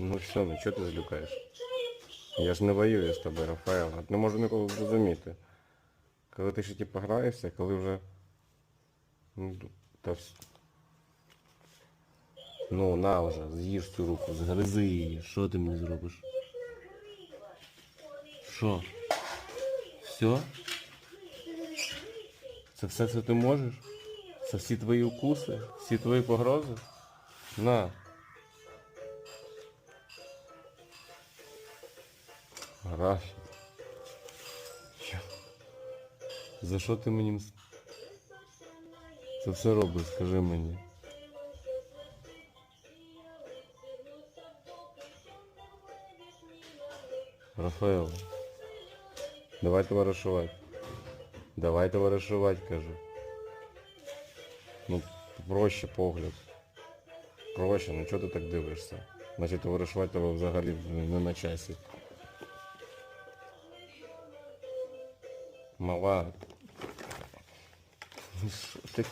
Ну все, ну чого ти злюкаєш? Я ж не воюю з тобою, Рафаел. Не можу ніколи зрозуміти. Коли ти ще типу граєшся, коли вже. Ну, та вс... ну на вже, з'їж цю руку, згризи її. Що ти мені зробиш? Що? Все? Це все це ти можеш? Це всі твої укуси? Всі твої погрози? На. Рафі. За що ти мені це все робиш, скажи мені. Рафаел, давай товаришувати. Давай товаришувати, кажу. Ну, проще погляд. Проще, ну чого ти так дивишся? Значить товаришувати взагалі не на часі. Мала. Ну що таке?